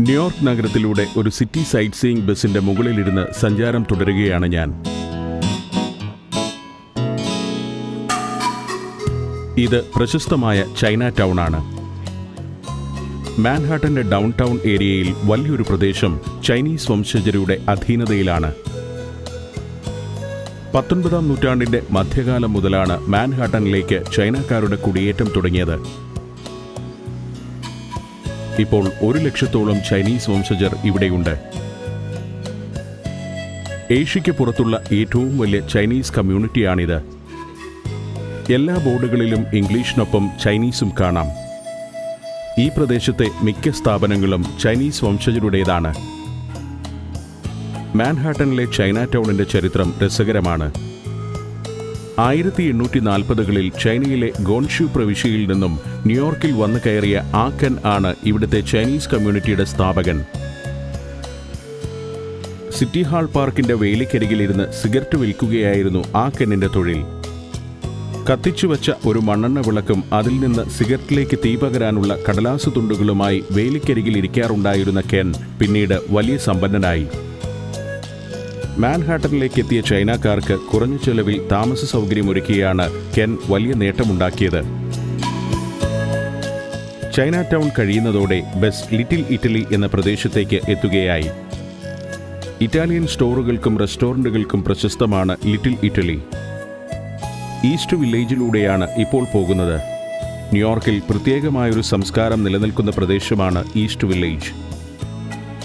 New York നഗരത്തിലൂടെ ഒരു city site seeing ബസിന്റെ മുകളിലിരുന്ന് സഞ്ചാരം തുടരുകയാണ് ഞാൻ. ഇത് പ്രശസ്തമായ ചൈന ടൗൺ ആണ് മാൻഹാട്ടന്റെ ഡൗൺ ടൗൺ ഏരിയയിൽ വലിയൊരു പ്രദേശം ചൈനീസ് വംശജരുടെ അധീനതയിലാണ്. പത്തൊൻപതാം നൂറ്റാണ്ടിന്റെ മധ്യകാലം മുതലാണ് മാൻഹാട്ടനിലേക്ക് ചൈനക്കാരുടെ കുടിയേറ്റം തുടങ്ങിയത്. ഇപ്പോൾ ഒരു ലക്ഷത്തോളം ചൈനീസ് വംശജർ ഇവിടെയുണ്ട്. ഏഷ്യയ്ക്ക് പുറത്തുള്ള ഏറ്റവും വലിയ ചൈനീസ് കമ്മ്യൂണിറ്റിയാണിത്. എല്ലാ ബോർഡുകളിലും ഇംഗ്ലീഷിനൊപ്പം ചൈനീസും കാണാം. ഈ പ്രദേശത്തെ മിക്ക സ്ഥാപനങ്ങളും ചൈനീസ് വംശജരുടേതാണ്. മാൻഹാട്ടനിലെ ചൈന ടൗണിന്റെ ചരിത്രം രസകരമാണ്. ആയിരത്തി എണ്ണൂറ്റി നാൽപ്പതുകളിൽ ചൈനയിലെ ഗോൺഷു പ്രവിശ്യയിൽ നിന്നും ന്യൂയോർക്കിൽ വന്നു കയറിയ ആക്കൻ ആണ് ഇവിടുത്തെ ചൈനീസ് കമ്മ്യൂണിറ്റിയുടെ സ്ഥാപകൻ. സിറ്റി ഹാൾ പാർക്കിന്റെ വേലിക്കരികിലിരുന്ന് സിഗരറ്റ് വിൽക്കുകയായിരുന്നു ആക്കനിന്റെ തൊഴിൽ. കത്തിച്ചുവച്ച ഒരു മണ്ണെണ്ണ വിളക്കും അതിൽ നിന്ന് സിഗരറ്റിലേക്ക് തീ പകരാനുള്ള കടലാസു തുണ്ടുകളുമായി വേലിക്കരികിൽ ഇരിക്കാറുണ്ടായിരുന്ന കെൻ പിന്നീട് വലിയ സമ്പന്നനായി. മാൻഹാട്ടനിലേക്ക് എത്തിയ ചൈനക്കാർക്ക് കുറഞ്ഞ ചെലവിൽ താമസ സൗകര്യമൊരുക്കിയാണ് കെൻ വലിയ നേട്ടമുണ്ടാക്കിയത്. ചൈന ടൗൺ കഴിയുന്നതോടെ ബസ് ലിറ്റിൽ ഇറ്റലി എന്ന പ്രദേശത്തേക്ക് എത്തുകയായി. ഇറ്റാലിയൻ സ്റ്റോറുകൾക്കും റെസ്റ്റോറന്റുകൾക്കും പ്രശസ്തമാണ് ലിറ്റിൽ ഇറ്റലി. ഈസ്റ്റ് വില്ലേജിലൂടെയാണ് ഇപ്പോൾ പോകുന്നത്. ന്യൂയോർക്കിൽ പ്രത്യേകമായൊരു സംസ്കാരം നിലനിൽക്കുന്ന പ്രദേശമാണ് ഈസ്റ്റ് വില്ലേജ്.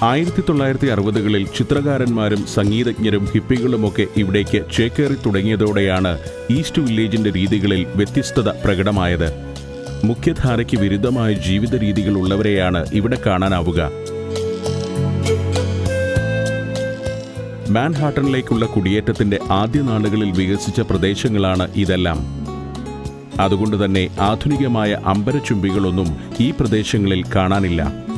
ആയിരത്തി തൊള്ളായിരത്തി അറുപതുകളിൽ ചിത്രകാരന്മാരും സംഗീതജ്ഞരും ഹിപ്പികളുമൊക്കെ ഇവിടേക്ക് ചേക്കേറി തുടങ്ങിയതോടെയാണ് ഈസ്റ്റ് വില്ലേജിന്റെ രീതികളിൽ വ്യത്യസ്തത പ്രകടമായത്. മുഖ്യധാരയ്ക്ക് വിരുദ്ധമായ ജീവിത രീതികളുള്ളവരെയാണ് ഇവിടെ കാണാനാവുക. മാൻഹാട്ടനിലേക്കുള്ള കുടിയേറ്റത്തിന്റെ ആദ്യ നാളുകളിൽ വികസിച്ച പ്രദേശങ്ങളാണ് ഇതെല്ലാം. അതുകൊണ്ട് തന്നെ ആധുനികമായ അമ്പരചുംബികളൊന്നും ഈ പ്രദേശങ്ങളിൽ കാണാനില്ല.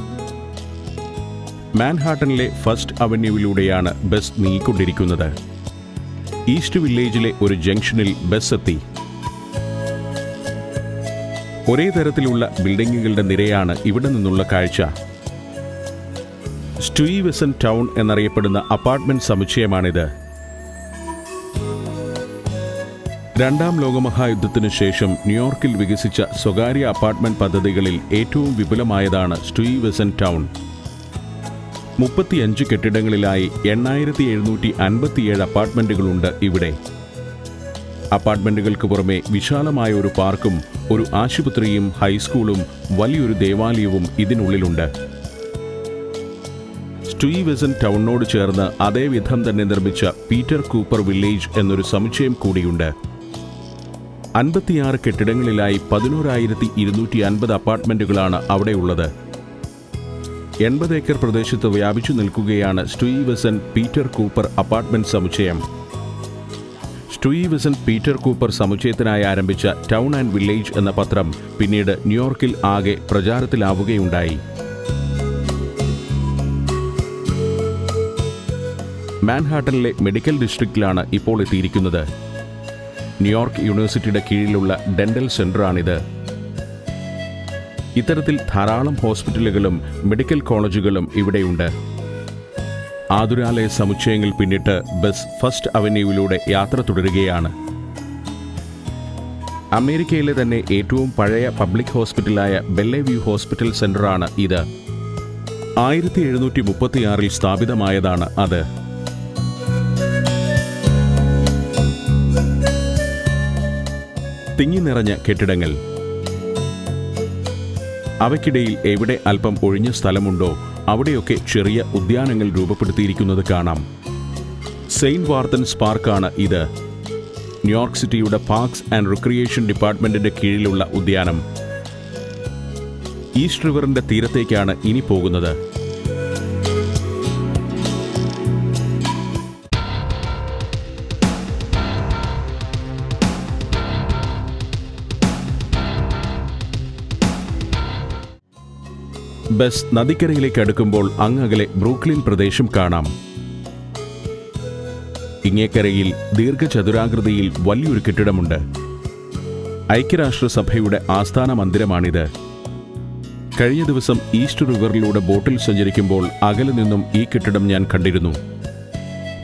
മാൻഹാട്ടനിലെ ഫസ്റ്റ് അവന്യൂവിലൂടെയാണ് ബസ് നീങ്ങിക്കൊണ്ടിരിക്കുന്നത്. ഈസ്റ്റ് വില്ലേജിലെ ഒരു ജംഗ്ഷനിൽ ബസ് എത്തി. ഒരേ തരത്തിലുള്ള ബിൽഡിങ്ങുകളുടെ നിരയാണ് ഇവിടെ നിന്നുള്ള കാഴ്ച. സ്റ്റുയിവെസൻ ടൗൺ എന്നറിയപ്പെടുന്ന അപ്പാർട്ട്മെന്റ് സമുച്ചയമാണിത്. രണ്ടാം ലോകമഹായുദ്ധത്തിനു ശേഷം ന്യൂയോർക്കിൽ വികസിച്ച സ്വകാര്യ അപ്പാർട്ട്മെന്റ് പദ്ധതികളിൽ ഏറ്റവും വിപുലമായതാണ് സ്റ്റുയിവെസൻ ടൗൺ. മുപ്പത്തിയഞ്ച് കെട്ടിടങ്ങളിലായി എണ്ണായിരത്തി എഴുന്നൂറ്റി അൻപത്തിയേഴ് അപ്പാർട്ട്മെന്റുകളുണ്ട് ഇവിടെ. അപ്പാർട്ട്മെന്റുകൾക്ക് പുറമെ വിശാലമായ ഒരു പാർക്കും ഒരു ആശുപത്രിയും ഹൈസ്കൂളും വലിയൊരു ദേവാലയവും ഇതിനുള്ളിലുണ്ട്. സ്റ്റീവെസൻ ടൗണിനോട് ചേർന്ന് അതേ വിധം തന്നെ നിർമ്മിച്ച പീറ്റർ കൂപ്പർ വില്ലേജ് എന്നൊരു സമുച്ചയം കൂടിയുണ്ട്. അൻപത്തിയാറ് കെട്ടിടങ്ങളിലായി പതിനോരായിരത്തി ഇരുന്നൂറ്റി അൻപത് അപ്പാർട്ട്മെന്റുകളാണ് അവിടെയുള്ളത്. എൺപത് ഏക്കർ പ്രദേശത്ത് വ്യാപിച്ചു നിൽക്കുകയാണ് സ്റ്റുയിവെസൻ പീറ്റർ കൂപ്പർ അപ്പാർട്ട്മെന്റ് സമുച്ചയം. സ്റ്റുയിവെസൻ പീറ്റർ കൂപ്പർ സമുച്ചയത്തിനായി ആരംഭിച്ച ടൗൺ ആൻഡ് വില്ലേജ് എന്ന പത്രം പിന്നീട് ന്യൂയോർക്കിൽ ആകെ പ്രചാരത്തിലാവുകയുണ്ടായി. മാൻഹാട്ടനിലെ മെഡിക്കൽ ഡിസ്ട്രിക്റ്റിലാണ് ഇപ്പോൾ എത്തിയിരിക്കുന്നത്. ന്യൂയോർക്ക് യൂണിവേഴ്സിറ്റിയുടെ കീഴിലുള്ള ഡെന്റൽ സെന്ററാണിത്. ഇത്തരത്തിൽ ധാരാളം ഹോസ്പിറ്റലുകളും മെഡിക്കൽ കോളേജുകളും ഇവിടെയുണ്ട്. ആതുരാലയ സമുച്ചയങ്ങൾ പിന്നിട്ട് ബസ് ഫസ്റ്റ് അവന്യൂവിലൂടെ യാത്ര തുടരുകയാണ്. അമേരിക്കയിലെ തന്നെ ഏറ്റവും പഴയ പബ്ലിക് ഹോസ്പിറ്റലായ ബെല്ലേവ്യൂ ഹോസ്പിറ്റൽ സെന്ററാണ് ഇത്. ആയിരത്തി എഴുന്നൂറ്റി മുപ്പത്തിയാറിൽ സ്ഥാപിതമായതാണ് അത്. തിങ്ങി നിറഞ്ഞ കെട്ടിടങ്ങൾ. അവയ്ക്കിടയിൽ എവിടെ അല്പം ഒഴിഞ്ഞ സ്ഥലമുണ്ടോ അവിടെയൊക്കെ ചെറിയ ഉദ്യാനങ്ങൾ രൂപപ്പെടുത്തിയിരിക്കുന്നത് കാണാം. സെയിന്റ് വാർത്തൻസ് പാർക്കാണ് ഇത്. ന്യൂയോർക്ക് സിറ്റിയുടെ പാർക്സ് ആൻഡ് റിക്രിയേഷൻ ഡിപ്പാർട്ട്മെന്റിന്റെ കീഴിലുള്ള ഉദ്യാനം. ഈസ്റ്റ് റിവറിന്റെ തീരത്തേക്കാണ് ഇനി പോകുന്നത്. ബസ് നദിക്കരയിലേക്ക് അടുക്കുമ്പോൾ അങ്ങകലെ ബ്രൂക്ലിൻ പ്രദേശം കാണാം. ഇങ്ങേക്കരയിൽ ദീർഘചതുരാകൃതിയിൽ വലിയൊരു കെട്ടിടമുണ്ട്. ഐക്യരാഷ്ട്രസഭയുടെ ആസ്ഥാന മന്ദിരമാണിത്. കഴിഞ്ഞ ദിവസം ഈസ്റ്റ് റിവറിലൂടെ ബോട്ടിൽ സഞ്ചരിക്കുമ്പോൾ അകലെ നിന്നും ഈ കെട്ടിടം ഞാൻ കണ്ടിരുന്നു.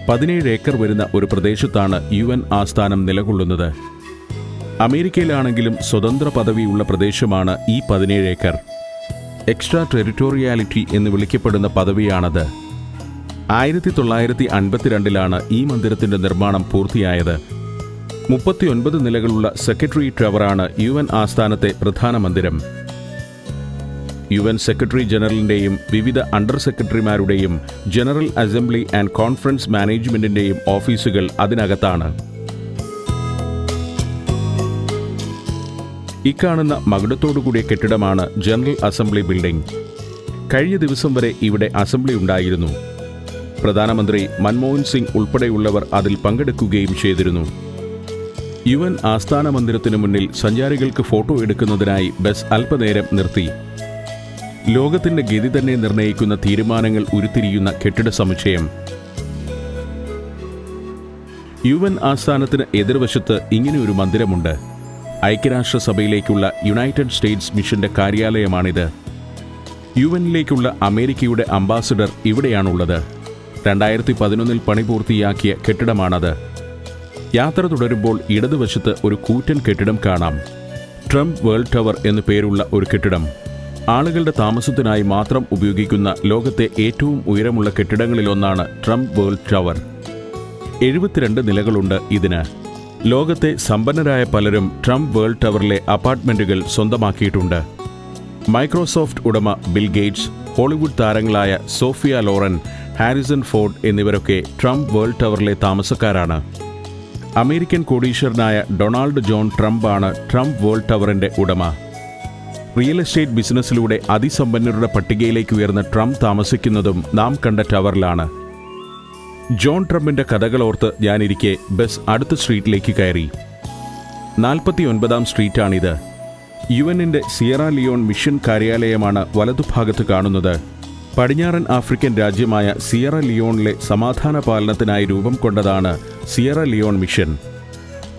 പതിനേഴ് ഏക്കർ വരുന്ന ഒരു പ്രദേശത്താണ് യു എൻ ആസ്ഥാനം നിലകൊള്ളുന്നത്. അമേരിക്കയിലാണെങ്കിലും സ്വതന്ത്ര പദവിയുള്ള പ്രദേശമാണ് ഈ പതിനേഴ് ഏക്കർ. എക്സ്ട്രാ ടെറിറ്റോറിയാലിറ്റി എന്ന് വിളിക്കപ്പെടുന്ന പദവിയാണത്. ആയിരത്തി തൊള്ളായിരത്തി അൻപത്തിരണ്ടിലാണ് ഈ മന്ദിരത്തിന്റെ നിർമ്മാണം പൂർത്തിയായത്. മുപ്പത്തിയൊൻപത് നിലകളുള്ള സെക്രട്ടറി ടവറാണ് യു എൻ ആസ്ഥാനത്തെ പ്രധാന മന്ദിരം. യു എൻ സെക്രട്ടറി ജനറലിന്റെയും വിവിധ അണ്ടർ സെക്രട്ടറിമാരുടെയും ജനറൽ അസംബ്ലി ആൻഡ് കോൺഫറൻസ് മാനേജ്മെന്റിന്റെയും ഓഫീസുകൾ അതിനകത്താണ്. ഇക്കാണുന്ന മകുടത്തോടുകൂടിയ കെട്ടിടമാണ് ജനറൽ അസംബ്ലി ബിൽഡിംഗ്. കഴിഞ്ഞ ദിവസം വരെ ഇവിടെ അസംബ്ലി ഉണ്ടായിരുന്നു. പ്രധാനമന്ത്രി മൻമോഹൻ സിംഗ് ഉൾപ്പെടെയുള്ളവർ അതിൽ പങ്കെടുക്കുകയും ചെയ്തിരുന്നു. യു എൻ ആസ്ഥാന മന്ദിരത്തിനു മുന്നിൽ സഞ്ചാരികൾക്ക് ഫോട്ടോ എടുക്കുന്നതിനായി ബസ് അല്പനേരം നിർത്തി. ലോകത്തിന്റെ ഗതി തന്നെ നിർണയിക്കുന്ന തീരുമാനങ്ങൾ ഉരുത്തിരിയുന്ന കെട്ടിട സമുച്ചയം. യു എൻ ആസ്ഥാനത്തിന് എതിർവശത്ത് ഇങ്ങനെയൊരു മന്ദിരമുണ്ട്. ഐക്യരാഷ്ട്രസഭയിലേക്കുള്ള യുണൈറ്റഡ് സ്റ്റേറ്റ്സ് മിഷന്റെ കാര്യാലയമാണിത്. യു എന്നിലേക്കുള്ള അമേരിക്കയുടെ അംബാസിഡർ ഇവിടെയാണുള്ളത്. രണ്ടായിരത്തി പതിനൊന്നിൽ പണി പൂർത്തിയാക്കിയ കെട്ടിടമാണത്. യാത്ര തുടരുമ്പോൾ ഇടതുവശത്ത് ഒരു കൂറ്റൻ കെട്ടിടം കാണാം. ട്രംപ് വേൾഡ് ടവർ എന്നു പേരുള്ള ഒരു കെട്ടിടം. ആളുകളുടെ താമസത്തിനായി മാത്രം ഉപയോഗിക്കുന്ന ലോകത്തെ ഏറ്റവും ഉയരമുള്ള കെട്ടിടങ്ങളിലൊന്നാണ് ട്രംപ് വേൾഡ് ടവർ. എഴുപത്തിരണ്ട് നിലകളുണ്ട് ഇതിന്. ലോകത്തെ സമ്പന്നരായ പലരും ട്രംപ് വേൾഡ് ടവറിലെ അപ്പാർട്ട്മെന്റുകൾ സ്വന്തമാക്കിയിട്ടുണ്ട്. മൈക്രോസോഫ്റ്റ് ഉടമ ബിൽ ഗേറ്റ്സ് ഹോളിവുഡ് താരങ്ങളായ സോഫിയ ലോറൻ ഹാരിസൺ ഫോർഡ് എന്നിവരൊക്കെ ട്രംപ് വേൾഡ് ടവറിലെ താമസക്കാരാണ്. അമേരിക്കൻ കോടീശ്വരനായ ഡൊണാൾഡ് ജോൺ ട്രംപാണ് ട്രംപ് വേൾഡ് ടവറിന്റെ ഉടമ. റിയൽ എസ്റ്റേറ്റ് ബിസിനസ്സിലൂടെ അതിസമ്പന്നരുടെ പട്ടികയിലേക്ക് ഉയർന്ന ട്രംപ് താമസിക്കുന്നതും നാം കണ്ട ടവറിലാണ്. ജോൺ ട്രംപിന്റെ കഥകളോർത്ത് ഞാനിരിക്കെ ബസ് അടുത്ത സ്ട്രീറ്റിലേക്ക് കയറി. നാൽപ്പത്തി ഒൻപതാം സ്ട്രീറ്റാണിത്. യു എന്നിന്റെ സിയറ ലിയോൺ മിഷൻ കാര്യാലയമാണ് വലതുഭാഗത്ത് കാണുന്നത്. പടിഞ്ഞാറൻ ആഫ്രിക്കൻ രാജ്യമായ സിയറ ലിയോണിലെ സമാധാന പാലനത്തിനായി രൂപം കൊണ്ടതാണ് സിയറ ലിയോൺ മിഷൻ.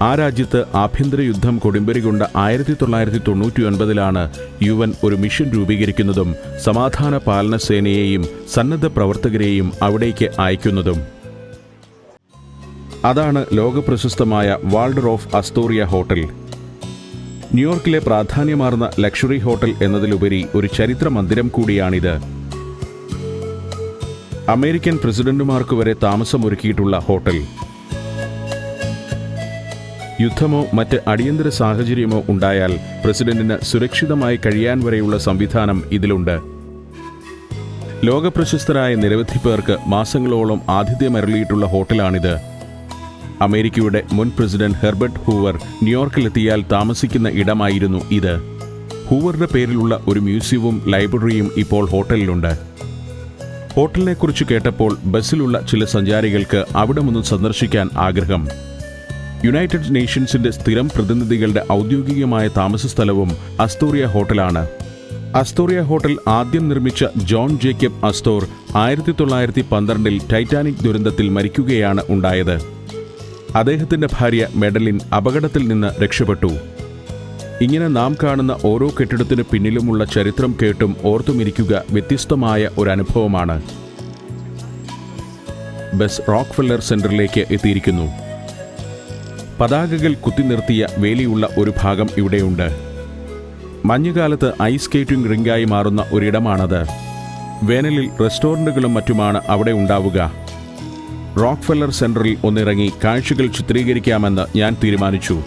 ആ രാജ്യത്ത് ആഭ്യന്തര യുദ്ധം കൊടുമ്പിരി കൊണ്ട ആയിരത്തി തൊള്ളായിരത്തി തൊണ്ണൂറ്റി ഒൻപതിലാണ് യു എൻ ഒരു മിഷൻ രൂപീകരിക്കുന്നതും സമാധാന പാലന സേനയെയും സന്നദ്ധ പ്രവർത്തകരെയും അവിടേക്ക് അയക്കുന്നതും. അതാണ് ലോകപ്രശസ്തമായ വാൾഡർ ഓഫ് അസ്തോറിയ ഹോട്ടൽ. ന്യൂയോർക്കിലെ പ്രാധാന്യമാർന്ന ലക്ഷറി ഹോട്ടൽ എന്നതിലുപരി ഒരു ചരിത്ര മന്ദിരം കൂടിയാണിത്. അമേരിക്കൻ പ്രസിഡന്റുമാർക്ക് വരെ താമസമൊരുക്കിയിട്ടുള്ള ഹോട്ടൽ. യുദ്ധമോ മറ്റ് അടിയന്തര സാഹചര്യമോ ഉണ്ടായാൽ പ്രസിഡന്റിന് സുരക്ഷിതമായി കഴിയാൻ വരെയുള്ള സംവിധാനം ഇതിലുണ്ട്. ലോകപ്രശസ്തരായ നിരവധി പേർക്ക് മാസങ്ങളോളം ആതിഥ്യമരളിയിട്ടുള്ള ഹോട്ടലാണിത്. അമേരിക്കയുടെ മുൻ പ്രസിഡന്റ് ഹെർബർട്ട് ഹൂവർ ന്യൂയോർക്കിലെത്തിയാൽ താമസിക്കുന്ന ഇടമായിരുന്നു ഇത്. ഹൂവറുടെ പേരിലുള്ള ഒരു മ്യൂസിയവും ലൈബ്രറിയും ഇപ്പോൾ ഹോട്ടലിലുണ്ട്. ഹോട്ടലിനെക്കുറിച്ച് കേട്ടപ്പോൾ ബസ്സിലുള്ള ചില സഞ്ചാരികൾക്ക് അവിടമൊന്ന് സന്ദർശിക്കാൻ ആഗ്രഹം. യുണൈറ്റഡ് നേഷൻസിന്റെ സ്ഥിരം പ്രതിനിധികളുടെ ഔദ്യോഗികമായ താമസ സ്ഥലവും അസ്തോറിയ ഹോട്ടലാണ്. അസ്തോറിയ ഹോട്ടൽ ആദ്യം നിർമ്മിച്ച ജോൺ ജേക്കബ് അസ്തോർ ആയിരത്തി തൊള്ളായിരത്തി പന്ത്രണ്ടിൽ ടൈറ്റാനിക് ദുരന്തത്തിൽ മരിക്കുകയാണ് ഉണ്ടായത്. അദ്ദേഹത്തിന്റെ ഭാര്യ മെഡലിൻ അപകടത്തിൽ നിന്ന് രക്ഷപ്പെട്ടു. ഇങ്ങനെ നാം കാണുന്ന ഓരോ കെട്ടിടത്തിന് പിന്നിലുമുള്ള ചരിത്രം കേട്ടും ഓർത്തുമിരിക്കുക വ്യത്യസ്തമായ ഒരു അനുഭവമാണ് ബസ് റോക്ക്ഫെല്ലർ സെന്ററിലേക്ക് എത്തിയിരിക്കുന്നു. പതാകകൾ കുത്തി നിർത്തിയ വേലിയുള്ള ഒരു ഭാഗം ഇവിടെയുണ്ട്. മഞ്ഞുകാലത്ത് ഐസ് സ്കേറ്റിംഗ് റിങ്കായി മാറുന്ന ഒരിടമാണത്. വേനലിൽ റെസ്റ്റോറന്റുകളും മറ്റുമാണ് അവിടെ ഉണ്ടാവുക. റോക്ക്ഫെല്ലർ സെന്ററിൽ ഒന്നിറങ്ങി കാഴ്ചകൾ ചിത്രീകരിക്കാമെന്ന് ഞാൻ തീരുമാനിച്ചു.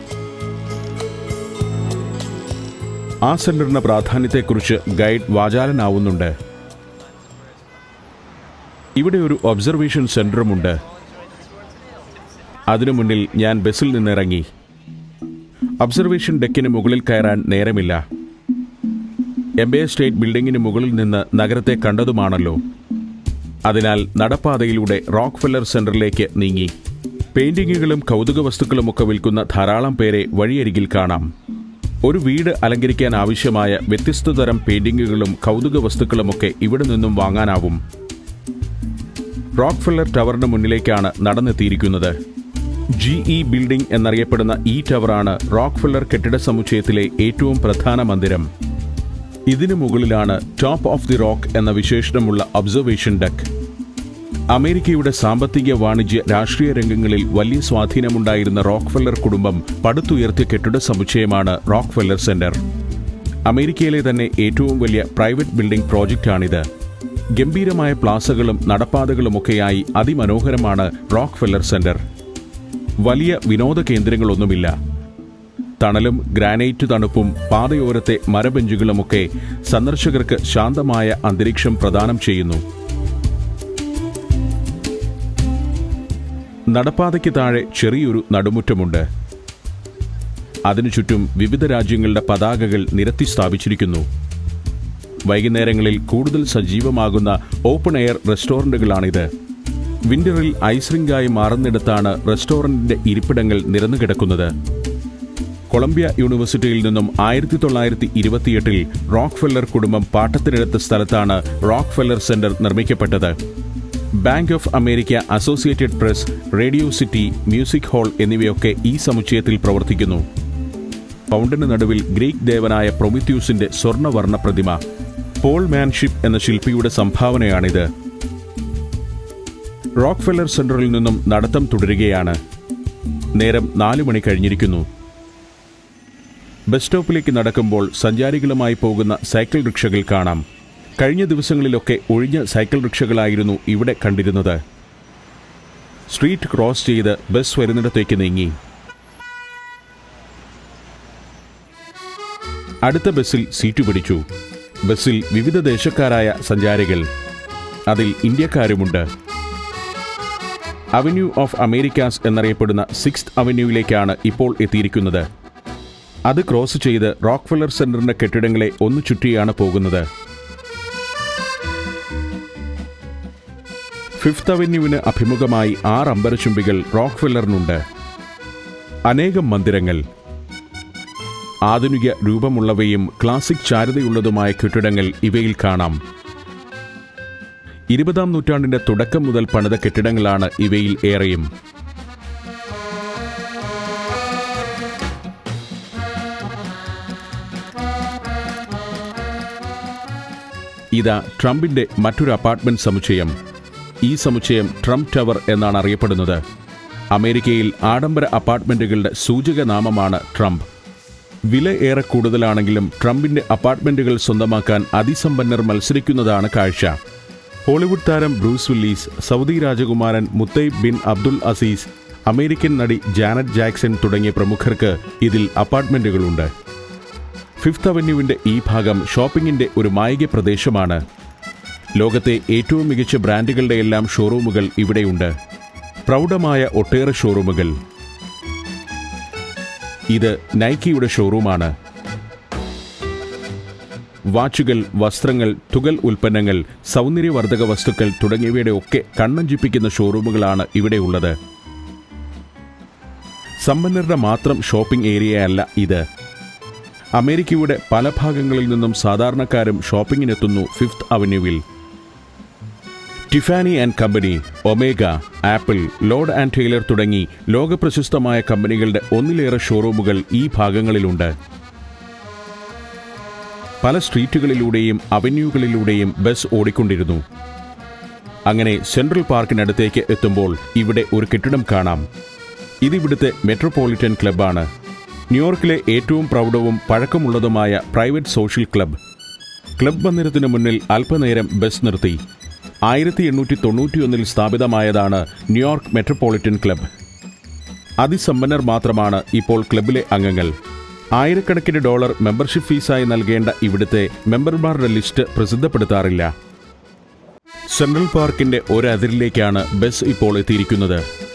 ആ സെന്ററിന്റെ പ്രാധാന്യത്തെക്കുറിച്ച് ഗൈഡ് വാചാലനാവുന്നുണ്ട്. ഇവിടെ ഒരു ഒബ്സർവേഷൻ സെന്ററുമുണ്ട്. അതിനു മുന്നിൽ ഞാൻ ബസ്സിൽ നിന്നിറങ്ങി. ഒബ്സർവേഷൻ ഡെക്കിന് മുകളിൽ കയറാൻ നേരമില്ല. എംബേ സ്റ്റേറ്റ് ബിൽഡിങ്ങിന് മുകളിൽ നിന്ന് നഗരത്തെ കണ്ടതുമാണല്ലോ. അതിനാൽ നടപ്പാതയിലൂടെ റോക്ക് റോക്ക്ഫെല്ലർ സെന്ററിലേക്ക് നീങ്ങി. പെയിന്റിങ്ങുകളും കൗതുക വസ്തുക്കളുമൊക്കെ വിൽക്കുന്ന ധാരാളം പേരെ വഴിയരികിൽ കാണാം. ഒരു വീട് അലങ്കരിക്കാൻ ആവശ്യമായ വ്യത്യസ്ത തരം പെയിന്റിങ്ങുകളും കൗതുക വസ്തുക്കളുമൊക്കെ ഇവിടെ നിന്നും വാങ്ങാനാവും. റോക്ക് റോക്ക്ഫെല്ലർ ടവറിന് മുന്നിലേക്കാണ് നടന്നെത്തിയിരിക്കുന്നത്. ജി ഇ ബിൽഡിംഗ് എന്നറിയപ്പെടുന്ന ഈ ടവറാണ് റോക്ക് റോക്ക്ഫെല്ലർ കെട്ടിട സമുച്ചയത്തിലെ ഏറ്റവും പ്രധാന മന്ദിരം. ഇതിനു മുകളിലാണ് ടോപ്പ് ഓഫ് ദി റോക്ക് എന്ന വിശേഷണമുള്ള ഒബ്സർവേഷൻ ഡെക്ക് അമേരിക്കയുടെ സാമ്പത്തിക വാണിജ്യ രാഷ്ട്രീയ രംഗങ്ങളിൽ വലിയ സ്വാധീനമുണ്ടായിരുന്ന റോക്ക്ഫെല്ലർ കുടുംബം പടുത്തുയർത്തിയ കെട്ടിട സമുച്ചയമാണ് റോക്ക്ഫെല്ലർ സെന്റർ അമേരിക്കയിലെ തന്നെ ഏറ്റവും വലിയ പ്രൈവറ്റ് ബിൽഡിംഗ് പ്രോജക്റ്റാണിത്. ഗംഭീരമായ പ്ലാസകളും നടപ്പാതകളുമൊക്കെയായി അതിമനോഹരമാണ് റോക്ക്ഫെല്ലർ സെന്റർ വലിയ വിനോദ കേന്ദ്രങ്ങളൊന്നുമില്ല. തണലും ഗ്രാനൈറ്റ് തണുപ്പും പാതയോരത്തെ മരബെഞ്ചുകളുമൊക്കെ സന്ദർശകർക്ക് ശാന്തമായ അന്തരീക്ഷം പ്രദാനം ചെയ്യുന്നു. നടപ്പാതയ്ക്ക് താഴെ ചെറിയൊരു നടുമുറ്റമുണ്ട്. അതിനു ചുറ്റും വിവിധ രാജ്യങ്ങളുടെ പതാകകൾ നിരത്തി സ്ഥാപിച്ചിരിക്കുന്നു. വൈകുന്നേരങ്ങളിൽ കൂടുതൽ സജീവമാകുന്ന ഓപ്പൺ എയർ റെസ്റ്റോറന്റുകളാണിത്. വിന്ററിൽ ഐസ്രിങ്കായി മാറുന്നിടത്താണ് റെസ്റ്റോറന്റിന്റെ ഇരിപ്പിടങ്ങൾ നിരന്നു കിടക്കുന്നത് കൊളംബിയ യൂണിവേഴ്സിറ്റിയിൽ നിന്നും ആയിരത്തി തൊള്ളായിരത്തി ഇരുപത്തിയെട്ടിൽ റോക്ക് ഫെല്ലർ കുടുംബം പാട്ടത്തിനെടുത്ത സ്ഥലത്താണ് Rockefeller centre നിർമ്മിക്കപ്പെട്ടത്. Bank of America Associated Press radio city music hall എന്നിവയൊക്കെ ഈ സമുച്ചയത്തിൽ പ്രവർത്തിക്കുന്നു. പൗണ്ടിന് നടുവിൽ ഗ്രീക്ക് ദേവനായ പ്രൊമിത്യൂസിന്റെ സ്വർണവർണ പ്രതിമ പോൾ മാൻഷിപ്പ് എന്ന ശില്പിയുടെ സംഭാവനയാണിത്. റോക്ക്ഫെല്ലർ സെന്ററിൽ നിന്നും നടത്തം തുടരുകയാണ്. നേരം നാലു മണി കഴിഞ്ഞിരിക്കുന്നു. ബസ് സ്റ്റോപ്പിലേക്ക് നടക്കുമ്പോൾ സഞ്ചാരികളുമായി പോകുന്ന സൈക്കിൾ റിക്ഷകൾ കാണാം. കഴിഞ്ഞ ദിവസങ്ങളിലൊക്കെ ഒഴിഞ്ഞ സൈക്കിൾ റിക്ഷകളായിരുന്നു ഇവിടെ കണ്ടിരുന്നത്. സ്ട്രീറ്റ് ക്രോസ് ചെയ്ത് ബസ് വരുന്നിടത്തേക്ക് നീങ്ങി. അടുത്ത ബസ്സിൽ സീറ്റ് പിടിച്ചു. ബസ്സിൽ വിവിധ ദേശക്കാരായ സഞ്ചാരികൾ. അതിൽ ഇന്ത്യക്കാരുമുണ്ട്. അവന്യൂ ഓഫ് അമേരിക്കാസ് എന്നറിയപ്പെടുന്ന സിക്സ്ത് അവന്യൂവിലേക്കാണ് ഇപ്പോൾ എത്തിയിരിക്കുന്നത്. അത് ക്രോസ് ചെയ്ത് റോക്ക്ഫെല്ലർ സെന്ററിന്റെ കെട്ടിടങ്ങളെ ഒന്ന് ചുറ്റിയാണ് പോകുന്നത്. ഫിഫ്ത് അവന്യൂവിന് അഭിമുഖമായി ആറ് അമ്പരചുംബികൾ റോക്ക്ഫെല്ലറിനുണ്ട്. അനേകം മന്ദിരങ്ങൾ. ആധുനിക രൂപമുള്ളവയും ക്ലാസിക് ചാരുതയുള്ളതുമായ കെട്ടിടങ്ങൾ ഇവയിൽ കാണാം. ഇരുപതാം നൂറ്റാണ്ടിന്റെ തുടക്കം മുതൽ പണിത കെട്ടിടങ്ങളാണ് ഇവയിൽ ഏറെയും. ഇതാ ട്രംപിന്റെ മറ്റൊരു അപ്പാർട്ട്മെന്റ് സമുച്ചയം. ഈ സമുച്ചയം ട്രംപ് ടവർ എന്നാണ് അറിയപ്പെടുന്നത്. അമേരിക്കയിൽ ആഡംബര അപ്പാർട്ട്മെന്റുകളുടെ സൂചക നാമമാണ് ട്രംപ്. വില ഏറെ കൂടുതലാണെങ്കിലും ട്രംപിന്റെ അപ്പാർട്ട്മെന്റുകൾ സ്വന്തമാക്കാൻ അതിസമ്പന്നർ മത്സരിക്കുന്നതാണ് കാഴ്ച. ഹോളിവുഡ് താരം ബ്രൂസ് വില്ലീസ് സൗദി രാജകുമാരൻ Mutaib bin Abdul Aziz American നടി ജാനറ്റ് ജാക്സൺ തുടങ്ങിയ പ്രമുഖർക്ക് ഇതിൽ അപ്പാർട്ട്മെന്റുകളുണ്ട്. ഫിഫ്ത് അവന്യൂവിന്റെ ഈ ഭാഗം ഷോപ്പിംഗിന്റെ ഒരു മായിക പ്രദേശമാണ്. ലോകത്തെ ഏറ്റവും മികച്ച ബ്രാൻഡുകളുടെ എല്ലാം ഷോറൂമുകൾ ഇവിടെയുണ്ട്. പ്രൗഢമായ ഒട്ടേറെ ഷോറൂമുകൾ. ഇത് നൈക്കിയുടെ ഷോറൂമാണ്. വാച്ചുകൾ വസ്ത്രങ്ങൾ തുകൽ ഉൽപ്പന്നങ്ങൾ സൗന്ദര്യവർദ്ധക വസ്തുക്കൾ തുടങ്ങിയവയുടെ ഒക്കെ കണ്ണഞ്ചിപ്പിക്കുന്ന ഷോറൂമുകളാണ് ഇവിടെയുള്ളത് സമ്പന്നരുടെ മാത്രം ഷോപ്പിംഗ് ഏരിയയല്ല ഇത്. അമേരിക്കയുടെ പല ഭാഗങ്ങളിൽ നിന്നും സാധാരണക്കാരും ഷോപ്പിങ്ങിനെത്തുന്നു fifth അവന്യൂവിൽ. Tiffany and company Omega Apple Lord and Taylor തുടങ്ങി ലോകപ്രശസ്തമായ കമ്പനികളുടെ ഒന്നിലേറെ ഷോറൂമുകൾ ഈ ഭാഗങ്ങളിലുണ്ട്. പല സ്ട്രീറ്റുകളിലൂടെയും അവന്യൂകളിലൂടെയും ബസ് ഓടിക്കൊണ്ടിരുന്നു. അങ്ങനെ സെൻട്രൽ പാർക്കിനടുത്തേക്ക് എത്തുമ്പോൾ ഇവിടെ ഒരു കെട്ടിടം കാണാം. ഇതിവിടുത്തെ മെട്രോപൊളിറ്റൻ ക്ലബ്ബാണ്. ന്യൂയോർക്കിലെ ഏറ്റവും പ്രൗഢവും പഴക്കമുള്ളതുമായ പ്രൈവറ്റ് സോഷ്യൽ ക്ലബ്ബ് ക്ലബ് മന്ദിരത്തിന് മുന്നിൽ അല്പനേരം ബസ് നിർത്തി. ആയിരത്തി എണ്ണൂറ്റി തൊണ്ണൂറ്റിയൊന്നിൽ സ്ഥാപിതമായതാണ് ന്യൂയോർക്ക് മെട്രോപൊളിറ്റൻ ക്ലബ്ബ് അതിസമ്പന്നർ മാത്രമാണ് ഇപ്പോൾ ക്ലബിലെ അംഗങ്ങൾ. ആയിരക്കണക്കിന് ഡോളർ മെമ്പർഷിപ്പ് ഫീസായി നൽകേണ്ട ഇവിടുത്തെ മെമ്പർമാരുടെ ലിസ്റ്റ് പ്രസിദ്ധപ്പെടുത്താറില്ല. സെൻട്രൽ പാർക്കിന്റെ ഒരതിരിലേക്കാണ് ബസ് ഇപ്പോൾ എത്തിയിരിക്കുന്നത്.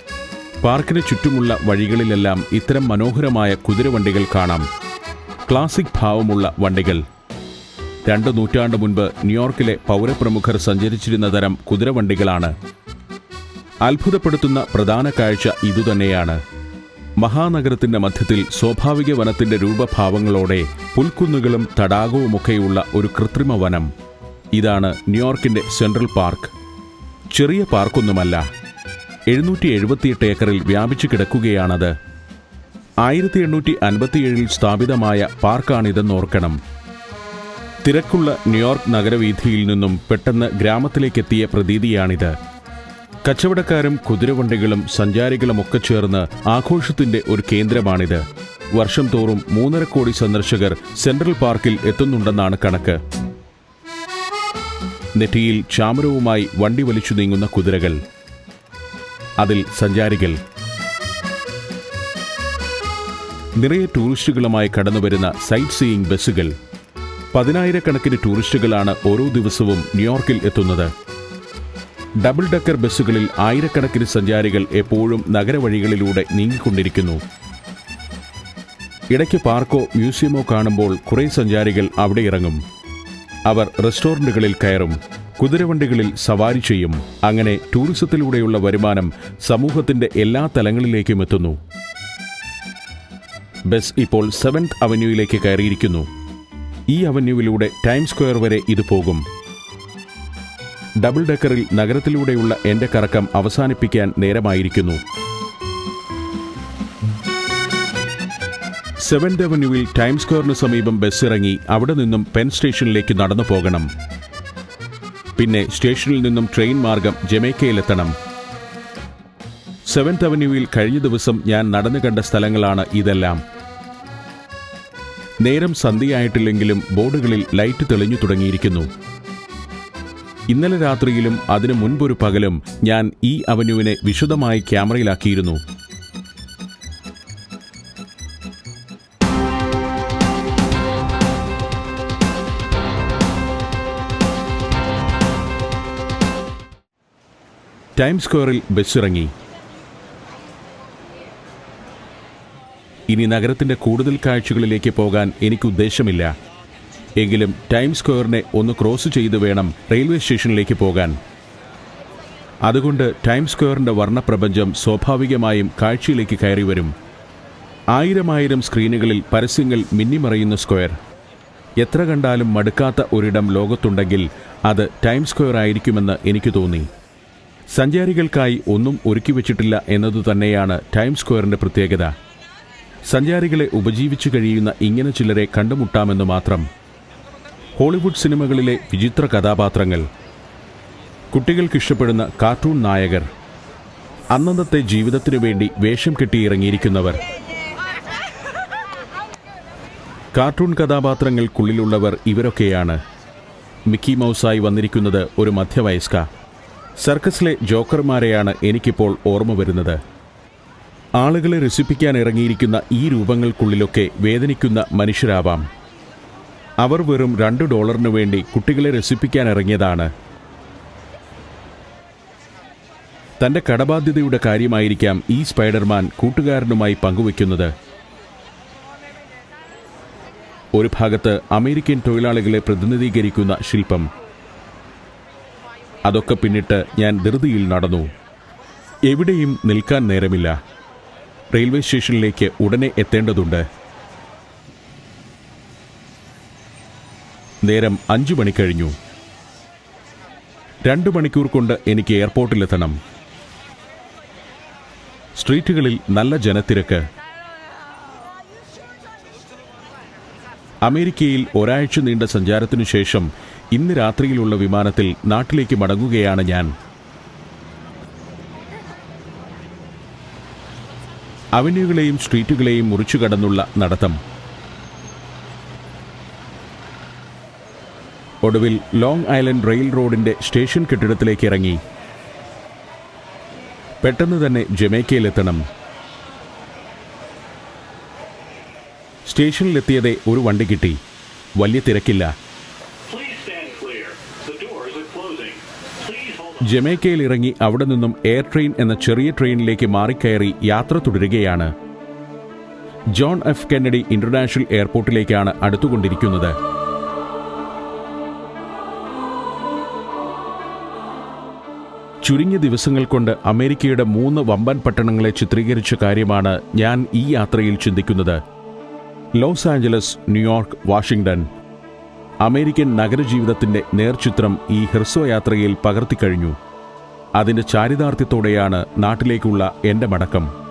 പാർക്കിന് ചുറ്റുമുള്ള വഴികളിലെല്ലാം ഇത്തരം മനോഹരമായ കുതിരവണ്ടികൾ കാണാം. ക്ലാസിക് ഭാവമുള്ള വണ്ടികൾ. രണ്ട് നൂറ്റാണ്ട് മുൻപ് ന്യൂയോർക്കിലെ പൗരപ്രമുഖർ സഞ്ചരിച്ചിരുന്ന തരം കുതിരവണ്ടികളാണ്. അത്ഭുതപ്പെടുത്തുന്ന പ്രധാന കാഴ്ച ഇതുതന്നെയാണ്. മഹാനഗരത്തിന്റെ മധ്യത്തിൽ സ്വാഭാവിക വനത്തിന്റെ രൂപഭാവങ്ങളോടെ പുൽക്കുന്നുകളും തടാകവുമൊക്കെയുള്ള ഒരു കൃത്രിമ വനം. ഇതാണ് ന്യൂയോർക്കിന്റെ സെൻട്രൽ പാർക്ക്. ചെറിയ പാർക്കൊന്നുമല്ല. എഴുന്നൂറ്റി എഴുപത്തിയെട്ട് ഏക്കറിൽ വ്യാപിച്ചു കിടക്കുകയാണത്. ആയിരത്തി എണ്ണൂറ്റി അൻപത്തിയേഴിൽ സ്ഥാപിതമായ പാർക്കാണിതെന്നോർക്കണം. തിരക്കുള്ള ന്യൂയോർക്ക് നഗരവീഥിയിൽ നിന്നും പെട്ടെന്ന് ഗ്രാമത്തിലേക്കെത്തിയ പ്രതീതിയാണിത്. കച്ചവടക്കാരും കുതിരവണ്ടികളും സഞ്ചാരികളുമൊക്കെ ചേർന്ന് ആഘോഷത്തിന്റെ ഒരു കേന്ദ്രമാണിത്. വർഷം തോറും മൂന്നര കോടി സന്ദർശകർ സെൻട്രൽ പാർക്കിൽ എത്തുന്നുണ്ടെന്നാണ് കണക്ക്. നെറ്റിയിൽ ചാമരവുമായി വണ്ടി വലിച്ചു നീങ്ങുന്ന കുതിരകൾ. അതിൽ സഞ്ചാരികൾ. നിറയെ ടൂറിസ്റ്റുകളുമായി കടന്നുവരുന്ന സൈറ്റ് സീയിങ് ബസ്സുകൾ. പതിനായിരക്കണക്കിന് ടൂറിസ്റ്റുകളാണ് ഓരോ ദിവസവും ന്യൂയോർക്കിൽ എത്തുന്നത്. ഡബിൾ ഡക്കർ ബസ്സുകളിൽ ആയിരക്കണക്കിന് സഞ്ചാരികൾ എപ്പോഴും നഗരവഴികളിലൂടെ നീങ്ങിക്കൊണ്ടിരിക്കുന്നു. ഇടയ്ക്ക് പാർക്കോ മ്യൂസിയമോ കാണുമ്പോൾ കുറേ സഞ്ചാരികൾ അവിടെ ഇറങ്ങും. അവർ റെസ്റ്റോറന്റുകളിൽ കയറും. കുതിരവണ്ടികളിൽ സവാരി ചെയ്യും. അങ്ങനെ ടൂറിസത്തിലൂടെയുള്ള വരുമാനം സമൂഹത്തിന്റെ എല്ലാ തലങ്ങളിലേക്കും എത്തുന്നു. ബസ് ഇപ്പോൾ സെവൻത് അവന്യൂയിലേക്ക് കയറിയിരിക്കുന്നു. ഈ അവന്യൂവിലൂടെ ടൈം സ്ക്വയർ വരെ ഇത് പോകും. ഡബിൾ ഡെക്കറിൽ നഗരത്തിലൂടെയുള്ള എന്റെ കറക്കം അവസാനിപ്പിക്കാൻ നേരമായിരിക്കുന്നു. സെവൻത് അവന്യൂവിൽ ടൈം സ്ക്വയറിന് സമീപം ബസ് ഇറങ്ങി അവിടെ നിന്നും പെൻ സ്റ്റേഷനിലേക്ക് നടന്നു പോകണം. പിന്നെ സ്റ്റേഷനിൽ നിന്നും ട്രെയിൻ മാർഗം ജമൈക്കയിലെത്തണം. സെവൻത് അവന്യൂവിൽ കഴിഞ്ഞ ദിവസം ഞാൻ നടന്നു കണ്ട സ്ഥലങ്ങളാണ് ഇതെല്ലാം. നേരം സന്ധ്യയായിട്ടില്ലെങ്കിലും ബോർഡുകളിൽ ലൈറ്റ് തെളിഞ്ഞു തുടങ്ങിയിരിക്കുന്നു. ഇന്നലെ രാത്രിയിലും അതിനു മുൻപൊരു പകലും ഞാൻ ഈ അവന്യൂവിനെ വിശദമായി ക്യാമറയിലാക്കിയിരുന്നു. ടൈം സ്ക്വയറിൽ ബസ്സിറങ്ങി. ഇനി നഗരത്തിന്റെ കൂടുതൽ കാഴ്ചകളിലേക്ക് പോകാൻ എനിക്ക് ഉദ്ദേശമില്ല. എങ്കിലും ടൈം സ്ക്വയറിനെ ഒന്ന് ക്രോസ് ചെയ്ത് വേണം റെയിൽവേ സ്റ്റേഷനിലേക്ക് പോകാൻ. അതുകൊണ്ട് ടൈം സ്ക്വയറിന്റെ വർണപ്രപഞ്ചം സ്വാഭാവികമായും കാഴ്ചയിലേക്ക് കയറി വരും. ആയിരമായിരം സ്ക്രീനുകളിൽ പരസ്യങ്ങൾ മിന്നിമറയുന്ന സ്ക്വയർ. എത്ര കണ്ടാലും മടുക്കാത്ത ഒരിടം ലോകത്തുണ്ടെങ്കിൽ അത് ടൈം സ്ക്വയർ ആയിരിക്കുമെന്ന് എനിക്ക് തോന്നി. സഞ്ചാരികൾക്കായി ഒന്നും ഒരുക്കി വച്ചിട്ടില്ല എന്നതു തന്നെയാണ് ടൈം സ്ക്വയറിന്റെ പ്രത്യേകത. സഞ്ചാരികളെ ഉപജീവിച്ചു കഴിയുന്ന ഇങ്ങനെ ചിലരെ കണ്ടുമുട്ടാമെന്ന് മാത്രം. ഹോളിവുഡ് സിനിമകളിലെ വിചിത്ര കഥാപാത്രങ്ങൾ. കുട്ടികൾക്ക് ഇഷ്ടപ്പെടുന്ന കാർട്ടൂൺ നായകർ. അന്നന്നത്തെ ജീവിതത്തിനു വേണ്ടി വേഷം കെട്ടിയിറങ്ങിയിരിക്കുന്നവർ കാർട്ടൂൺ കഥാപാത്രങ്ങൾക്കുള്ളിലുള്ളവർ ഇവരൊക്കെയാണ്. മിക്കി മൗസായി വന്നിരിക്കുന്നത് ഒരു മധ്യവയസ്ക. സർക്കസിലെ ജോക്കർമാരെയാണ് എനിക്കിപ്പോൾ ഓർമ്മ വരുന്നത്. ആളുകളെ രസിപ്പിക്കാൻ ഇറങ്ങിയിരിക്കുന്ന ഈ രൂപങ്ങൾക്കുള്ളിലൊക്കെ വേദനിക്കുന്ന മനുഷ്യരാവാം. അവർ വെറും രണ്ട് ഡോളറിനു വേണ്ടി കുട്ടികളെ രസിപ്പിക്കാൻ ഇറങ്ങിയതാണ്. തന്റെ കടബാധ്യതയുടെ കാര്യമായിരിക്കാം ഈ സ്പൈഡർമാൻ കൂട്ടുകാരനുമായി പങ്കുവയ്ക്കുന്നത്. ഒരു ഭാഗത്ത് അമേരിക്കൻ തൊഴിലാളികളെ പ്രതിനിധീകരിക്കുന്ന ശില്പം അതൊക്കെ പിന്നിട്ട് ഞാൻ ധൃതിയിൽ നടന്നു. എവിടെയും നിൽക്കാൻ നേരമില്ല. റെയിൽവേ സ്റ്റേഷനിലേക്ക് ഉടനെ എത്തേണ്ടതുണ്ട്. നേരം അഞ്ചു മണി കഴിഞ്ഞു. രണ്ടു മണിക്കൂർ കൊണ്ട് എനിക്ക് എയർപോർട്ടിലെത്തണം. സ്ട്രീറ്റുകളിൽ നല്ല ജനത്തിരക്ക്. അമേരിക്കയിൽ ഒരാഴ്ച നീണ്ട സഞ്ചാരത്തിനു ശേഷം ഇന്ന് രാത്രിയിലുള്ള വിമാനത്തിൽ നാട്ടിലേക്ക് മടങ്ങുകയാണ് ഞാൻ. അവന്യൂകളെയും സ്ട്രീറ്റുകളെയും മുറിച്ചു കടന്നുള്ള നടത്തം. ഒടുവിൽ ലോങ് ഐലൻഡ് റെയിൽ റോഡിന്റെ സ്റ്റേഷൻ കെട്ടിടത്തിലേക്ക് ഇറങ്ങി. പെട്ടെന്ന് തന്നെ ജമൈക്കയിലെത്തണം. സ്റ്റേഷനിലെത്തിയതേ ഒരു വണ്ടി കിട്ടി. വലിയ തിരക്കില്ല. ജമൈക്കയിൽ ഇറങ്ങി അവിടെ നിന്നും എയർ ട്രെയിൻ എന്ന ചെറിയ ട്രെയിനിലേക്ക് മാറിക്കയറി യാത്ര തുടരുകയാണ്. ജോൺ എഫ് കെന്നഡി ഇന്റർനാഷണൽ എയർപോർട്ടിലേക്കാണ് അടുത്തുകൊണ്ടിരിക്കുന്നത്. ചുരുങ്ങിയ ദിവസങ്ങൾ കൊണ്ട് അമേരിക്കയുടെ മൂന്ന് വമ്പൻ പട്ടണങ്ങളെ ചിത്രീകരിച്ച കാര്യമാണ് ഞാൻ ഈ യാത്രയിൽ ചിന്തിക്കുന്നത്. Los Angeles New York Washington. American നഗരജീവിതത്തിന്റെ നേർചിത്രം ഈ ഹ്രസ്വയാത്രയിൽ പകർത്തിക്കഴിഞ്ഞു. അതിന്റെ ചാരിതാർത്ഥ്യത്തോടെയാണ് നാട്ടിലേക്കുള്ള എന്റെ മടക്കം.